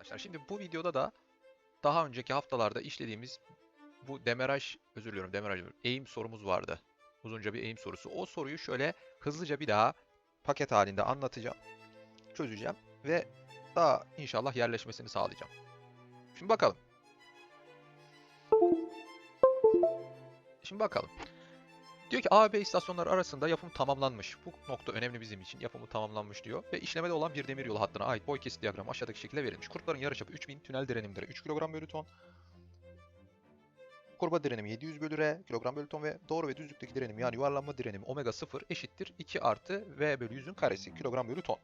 arkadaşlar. Şimdi bu videoda da daha önceki haftalarda işlediğimiz bu demeraj, özür diliyorum demeraj, eğim sorumuz vardı. Uzunca bir eğim sorusu. O soruyu şöyle hızlıca bir daha paket halinde anlatacağım, çözeceğim ve daha inşallah yerleşmesini sağlayacağım. Şimdi bakalım. Şimdi bakalım. Diyor ki A, B istasyonları arasında yapım tamamlanmış. Bu nokta önemli bizim için. Yapımı tamamlanmış diyor. Ve işlemede olan bir demiryolu hattına ait boy kesit diyagramı aşağıdaki şekilde verilmiş. Kurtların yarıçapı 3000, tünel direnimleri 3 kilogram bölü ton. Kurba direnimi 700 bölü R, kilogram bölü ton ve doğru ve düzlükteki direnim yani yuvarlanma direnimi omega 0 eşittir 2 artı V bölü 100'ün karesi kilogram bölü ton.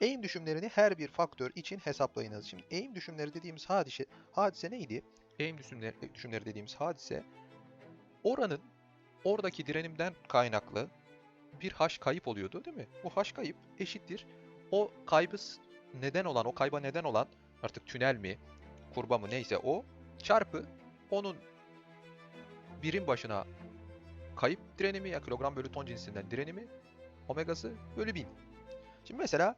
Eğim düşümlerini her bir faktör için hesaplayınız. Şimdi eğim düşümleri dediğimiz hadise, hadise neydi? Eğim düşümleri, düşümleri dediğimiz hadise oranın oradaki direnimden kaynaklı bir haş kayıp oluyordu değil mi? Bu haş kayıp eşittir. O kaybı neden olan, o kayba neden olan artık tünel mi, kurba mı neyse o çarpı onun birim başına kayıp direnimi ya kilogram bölü ton cinsinden direnimi omegası bölü 1000. Şimdi mesela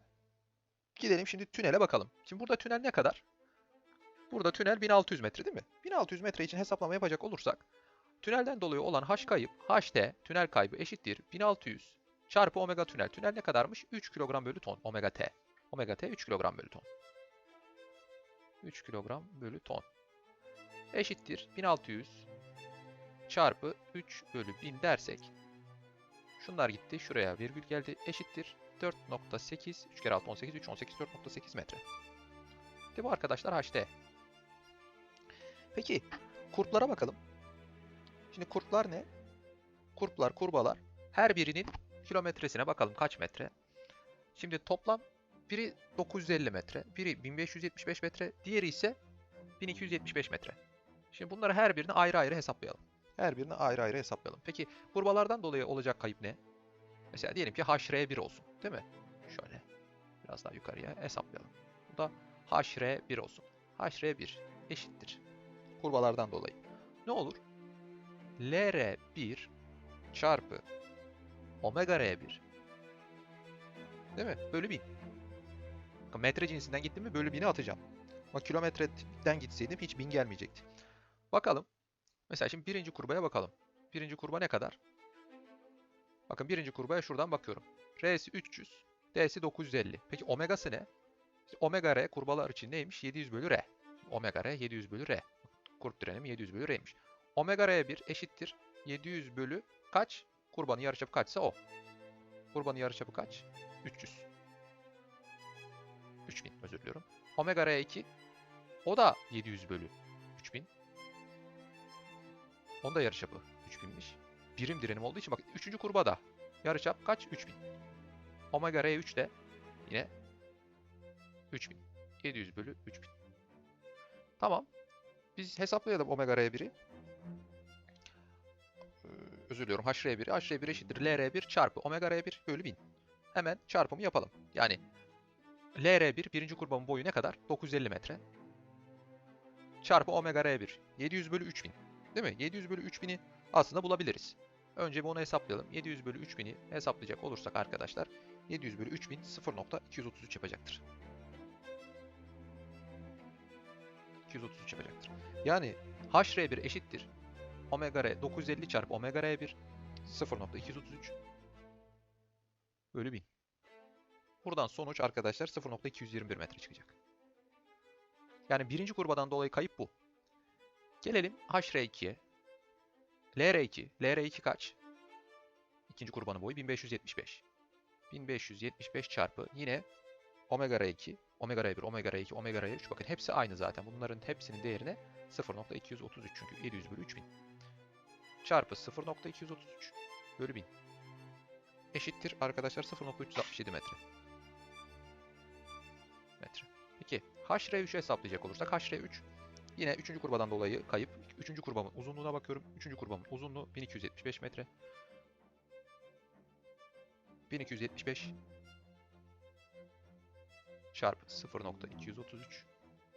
gidelim şimdi tünele bakalım. Şimdi burada tünel ne kadar? Burada tünel 1600 metre değil mi? 1600 metre için hesaplama yapacak olursak Tünelden dolayı olan h kayıp, ht, tünel kaybı eşittir 1600 çarpı omega tünel. Tünel ne kadarmış? 3 kilogram bölü ton. Omega t. Omega t 3 kilogram bölü ton. 3 kilogram bölü ton. Eşittir 1600 çarpı 3 bölü 1000 dersek. Şunlar gitti. Şuraya virgül geldi. Eşittir 4.8. 3 kere 6 18. 3 18 4.8 metre. İşte bu arkadaşlar ht. Peki kurtlara bakalım. Şimdi kurtlar ne? Kurtlar, kurbalar. Her birinin kilometresine bakalım kaç metre. Şimdi toplam biri 950 metre, biri 1575 metre, diğeri ise 1275 metre. Şimdi bunları her birini ayrı ayrı hesaplayalım. Her birini ayrı ayrı hesaplayalım. Peki kurbalardan dolayı olacak kayıp ne? Mesela diyelim ki HR1 olsun, değil mi? Şöyle biraz daha yukarıya hesaplayalım. Bu da HR1 olsun. HR1 eşittir. Kurbalardan dolayı. Ne olur? LR1 çarpı omega R1 değil mi? Bölü 1000. Bakın metre cinsinden gittim mi bölü 1000'i atacağım. Ama kilometreden gitseydim hiç 1000 gelmeyecekti. Bakalım. Mesela şimdi birinci kurbaya bakalım. Birinci kurba ne kadar? Bakın birinci kurbaya şuradan bakıyorum. R'si 300, D'si 950. Peki omegası ne? Omega R kurbalar için neymiş? 700 bölü R. Omega R 700 bölü R. Kurt direnimi 700 bölü R'ymiş. Omega R1 eşittir 700 bölü kaç? Kurbanın yarıçapı kaçsa o. Kurbanın yarıçapı kaç? 300. 3000 özür diliyorum. Omega R2 o da 700 bölü 3000. Onun da yarıçapı 3000'miş. Birim direnim olduğu için bak 3. kurba da yarıçap kaç? 3000. Omega R3 de yine 3000. 700 bölü 3000. Tamam. Biz hesaplayalım omega R1'i özür diliyorum HR1, HR1 eşittir LR1 çarpı omega R1 bölü 1000. Hemen çarpımı yapalım. Yani LR1 birinci kurbanın boyu ne kadar? 950 metre. Çarpı omega R1 700 bölü 3000. Değil mi? 700 bölü 3000'i aslında bulabiliriz. Önce bir onu hesaplayalım. 700 bölü 3000'i hesaplayacak olursak arkadaşlar 700 bölü 3000 0.233 yapacaktır. 233 yapacaktır. Yani HR1 eşittir omega r 950 çarpı omega r1 0.233 bölü 1000. Buradan sonuç arkadaşlar 0.221 metre çıkacak. Yani birinci kurbadan dolayı kayıp bu. Gelelim HR2'ye. LR2. LR2 kaç? İkinci kurbanın boyu 1575. 1575 çarpı yine omega r2, omega r1, omega r2, omega r3 bakın hepsi aynı zaten. Bunların hepsinin değerine 0.233 çünkü 700 bölü 3000 çarpı 0.233 bölü 1000 eşittir arkadaşlar 0.367 metre. Metre. Peki HR3'ü hesaplayacak olursak HR3 yine 3. kurbadan dolayı kayıp. 3. kurbamın uzunluğuna bakıyorum. 3. kurbamın uzunluğu 1275 metre. 1275 çarpı 0.233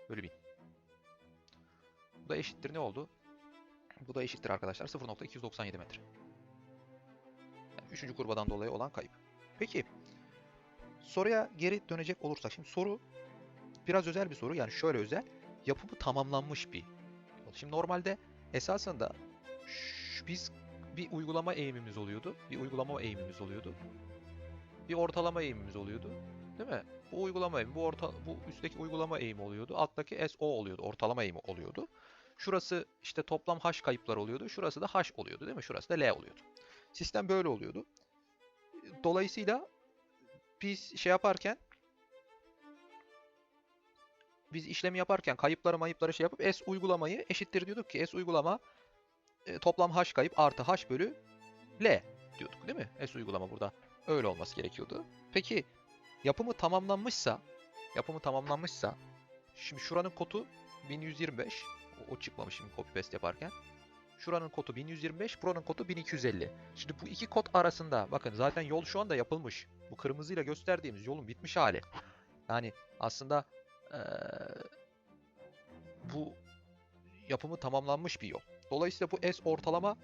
bölü 1000. Bu da eşittir ne oldu? Bu da eşittir arkadaşlar 0.297 metre. Yani üçüncü kurbadan dolayı olan kayıp. Peki soruya geri dönecek olursak şimdi soru biraz özel bir soru. Yani şöyle özel. Yapımı tamamlanmış bir. Şimdi normalde esasında biz bir uygulama eğimimiz oluyordu. Bir uygulama eğimimiz oluyordu. Bir ortalama eğimimiz oluyordu. Değil mi? Bu uygulama eğimi, bu orta, bu üstteki uygulama eğimi oluyordu. Alttaki SO oluyordu. Ortalama eğimi oluyordu. Şurası işte toplam H kayıplar oluyordu. Şurası da H oluyordu değil mi? Şurası da L oluyordu. Sistem böyle oluyordu. Dolayısıyla biz şey yaparken biz işlemi yaparken kayıpları mayıpları şey yapıp S uygulamayı eşittir diyorduk ki S uygulama e, toplam H kayıp artı H bölü L diyorduk değil mi? S uygulama burada öyle olması gerekiyordu. Peki yapımı tamamlanmışsa yapımı tamamlanmışsa şimdi şuranın kodu 1125 o, çıkmamış şimdi copy paste yaparken. Şuranın kodu 1125, buranın kodu 1250. Şimdi bu iki kod arasında bakın zaten yol şu anda yapılmış. Bu kırmızıyla gösterdiğimiz yolun bitmiş hali. Yani aslında eee, bu yapımı tamamlanmış bir yol. Dolayısıyla bu S ortalama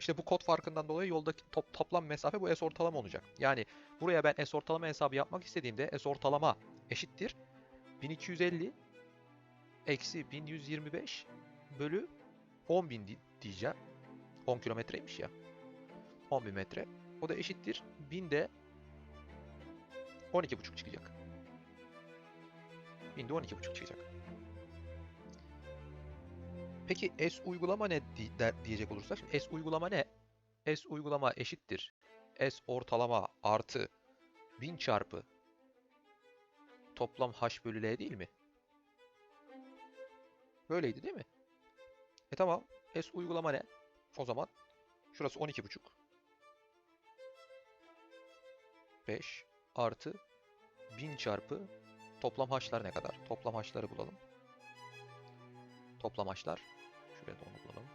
işte bu kod farkından dolayı yoldaki top, toplam mesafe bu S ortalama olacak. Yani buraya ben S ortalama hesabı yapmak istediğimde S ortalama eşittir 1250 eksi 1125 bölü 10.000 di- diyeceğim. 10 kilometreymiş ya. 10.000 metre. O da eşittir 1000 de 12,5 çıkacak. 1000 de 12,5 çıkacak. Peki S uygulama ne diyecek olursak şimdi S uygulama ne? S uygulama eşittir. S ortalama artı 1000 çarpı toplam H bölü L değil mi? Böyleydi değil mi? E tamam. S uygulama ne? O zaman şurası 12,5. 5 artı 1000 çarpı toplam haşlar ne kadar? Toplam haşları bulalım. Toplam haşlar. Şuraya da onu bulalım.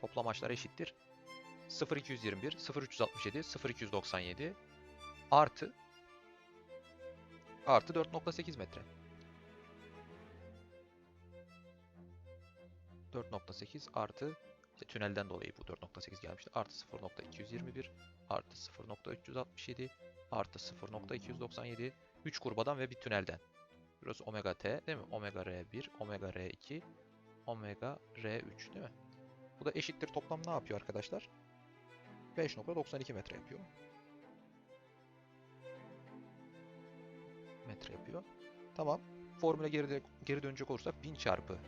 Toplam haşlar eşittir. 0221, 0367, 0297 artı artı 4.8 metre. 4.8 artı işte tünelden dolayı bu 4.8 gelmişti. Artı 0.221 artı 0.367 artı 0.297 3 kurbadan ve bir tünelden. Burası omega t değil mi? Omega r1, omega r2, omega r3 değil mi? Bu da eşittir toplam ne yapıyor arkadaşlar? 5.92 metre yapıyor. Metre yapıyor. Tamam. Formüle geri, geri dönecek olursak 1000 çarpı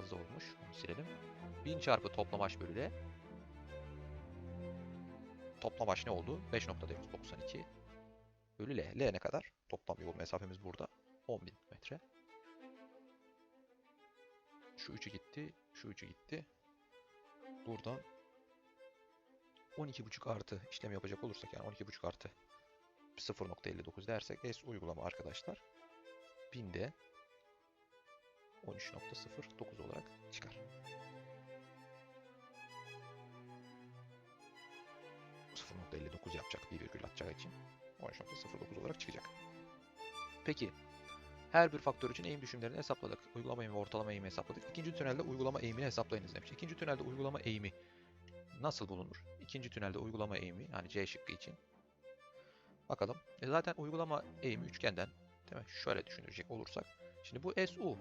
fazla olmuş. Onu silelim. 1000 çarpı toplam h bölü l. Toplam h ne oldu? 5.92 bölü l. L ne kadar? Toplam yol mesafemiz burada. 10.000 metre. Şu 3'ü gitti. Şu 3'ü gitti. Buradan 12.5 artı işlem yapacak olursak yani 12.5 artı 0.59 dersek S uygulama arkadaşlar 1000'de 13.09 olarak çıkar. 0.59 yapacak bir virgül atacağı için 13.09 olarak çıkacak. Peki her bir faktör için eğim düşümlerini hesapladık. Uygulama eğimi ve ortalama eğimi hesapladık. İkinci tünelde uygulama eğimini hesaplayınız demiş. İkinci tünelde uygulama eğimi nasıl bulunur? İkinci tünelde uygulama eğimi yani C şıkkı için. Bakalım. E zaten uygulama eğimi üçgenden değil mi? Şöyle düşünecek olursak. Şimdi bu SU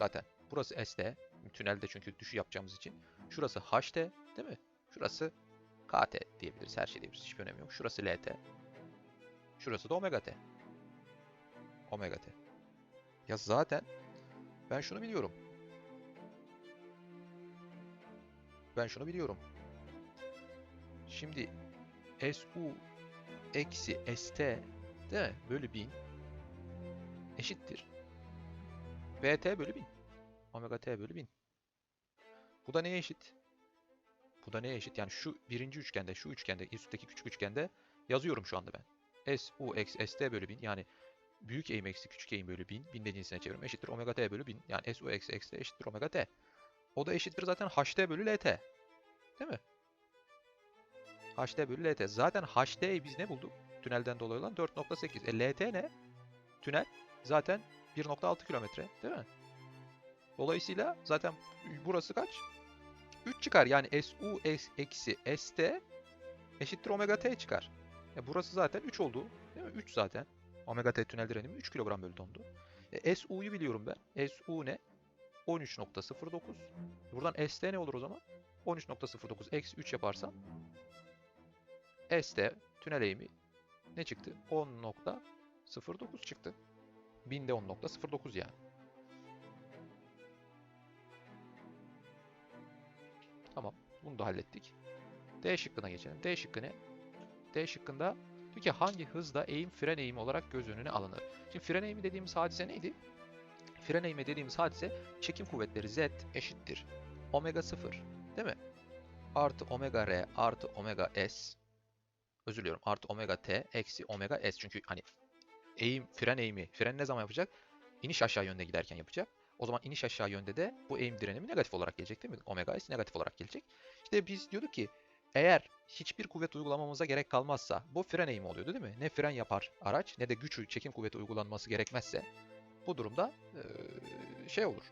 zaten. Burası ST. Tünelde çünkü düşü yapacağımız için. Şurası HT değil mi? Şurası KT diyebiliriz. Her şey diyebiliriz. Hiçbir önemi yok. Şurası LT. Şurası da omega T. Omega T. Ya zaten ben şunu biliyorum. Ben şunu biliyorum. Şimdi SU eksi ST değil mi? Bölü 1000 eşittir. VT bölü 1000. Omega T bölü 1000. Bu da neye eşit? Bu da neye eşit? Yani şu birinci üçgende, şu üçgende, üstteki küçük üçgende yazıyorum şu anda ben. SU eksi ST bölü 1000 yani büyük eğim eksi küçük eğim bölü 1000. 1000 de cinsine çeviriyorum. Eşittir omega t bölü 1000. Yani SU eksi XT eşittir omega t. O da eşittir zaten HT bölü LT. Değil mi? HT bölü LT. Zaten HT'yi biz ne bulduk? Tünelden dolayı olan 4.8. E LT ne? Tünel zaten 1.6 kilometre. Değil mi? Dolayısıyla zaten burası kaç? 3 çıkar. Yani SU eksi ST eşittir omega t çıkar. E burası zaten 3 oldu. Değil mi? 3 zaten. Omega T tünel direnimi 3 kilogram bölü tondu. E, SU'yu biliyorum ben. SU ne? 13.09. Buradan ST ne olur o zaman? 13.09 eksi 3 yaparsam ST tünel eğimi ne çıktı? 10.09 çıktı. Binde 10.09 yani. Tamam. Bunu da hallettik. D şıkkına geçelim. D şıkkı ne? D şıkkında diyor ki hangi hızda eğim fren eğimi olarak göz önüne alınır? Şimdi fren eğimi dediğimiz hadise neydi? Fren eğimi dediğimiz hadise çekim kuvvetleri Z eşittir. Omega 0 değil mi? Artı omega R artı omega S özür diliyorum artı omega T eksi omega S çünkü hani eğim fren eğimi fren ne zaman yapacak? İniş aşağı yönde giderken yapacak. O zaman iniş aşağı yönde de bu eğim direnimi negatif olarak gelecek değil mi? Omega S negatif olarak gelecek. İşte biz diyorduk ki eğer hiçbir kuvvet uygulamamıza gerek kalmazsa bu fren eğimi oluyordu değil mi? Ne fren yapar araç ne de güç çekim kuvveti uygulanması gerekmezse bu durumda eee, şey olur.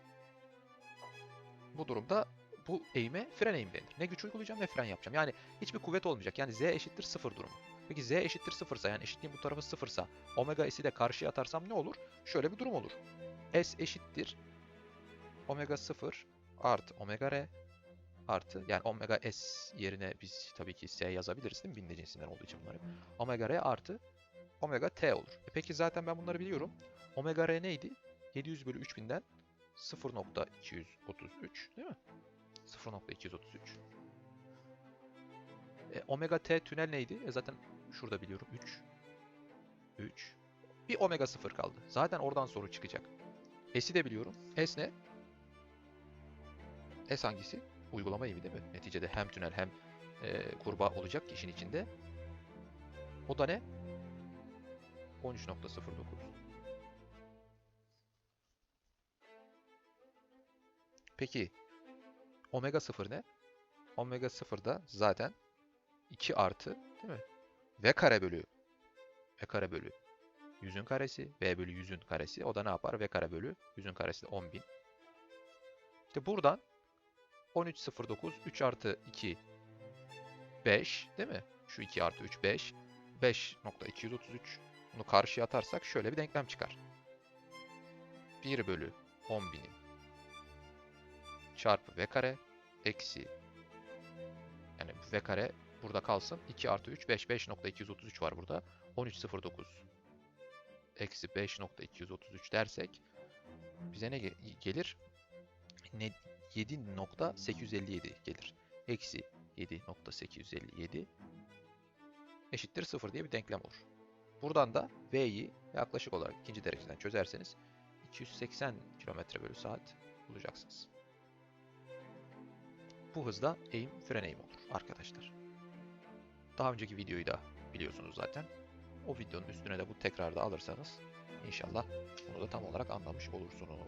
Bu durumda bu eğime fren eğimi denir. Ne güç uygulayacağım ne fren yapacağım. Yani hiçbir kuvvet olmayacak. Yani Z eşittir sıfır durumu. Peki Z eşittir sıfırsa yani eşitliğin bu tarafı sıfırsa omega S'i de karşıya atarsam ne olur? Şöyle bir durum olur. S eşittir omega 0 artı omega R artı yani omega S yerine biz tabii ki S yazabiliriz değil mi? Binde cinsinden olduğu için bunlar hep. Omega R artı omega T olur. E peki zaten ben bunları biliyorum. Omega R neydi? 700 bölü 3000'den 0.233 değil mi? 0.233. E, omega T tünel neydi? E zaten şurada biliyorum 3. 3. Bir omega 0 kaldı. Zaten oradan soru çıkacak. S'i de biliyorum. S ne? S hangisi? Uygulama eğimi değil mi? Neticede hem tünel hem e, kurbağa olacak işin içinde. O da ne? 13.09. Peki omega 0 ne? Omega 0 da zaten 2 artı değil mi? V kare bölü V kare bölü 100'ün karesi V bölü 100'ün karesi o da ne yapar? V kare bölü 100'ün karesi de 10.000. İşte buradan 13.09 3 artı 2 5 değil mi? Şu 2 artı 3 5 5.233 bunu karşıya atarsak şöyle bir denklem çıkar. 1 bölü 10.000'in çarpı v kare eksi yani v kare burada kalsın. 2 artı 3 5 5.233 var burada. 13.09 eksi 5.233 dersek bize ne ge- gelir? Ne 7.857 gelir. Eksi 7.857 eşittir 0 diye bir denklem olur. Buradan da V'yi yaklaşık olarak ikinci dereceden çözerseniz 280 km bölü saat bulacaksınız. Bu hızda eğim fren eğim olur arkadaşlar. Daha önceki videoyu da biliyorsunuz zaten. O videonun üstüne de bu tekrarda alırsanız inşallah bunu da tam olarak anlamış olursunuz.